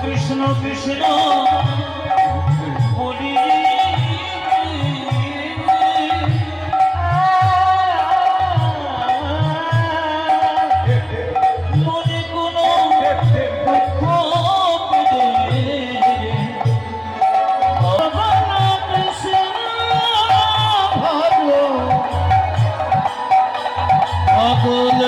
Krishna Krishna Hari Oh, no.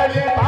Nadie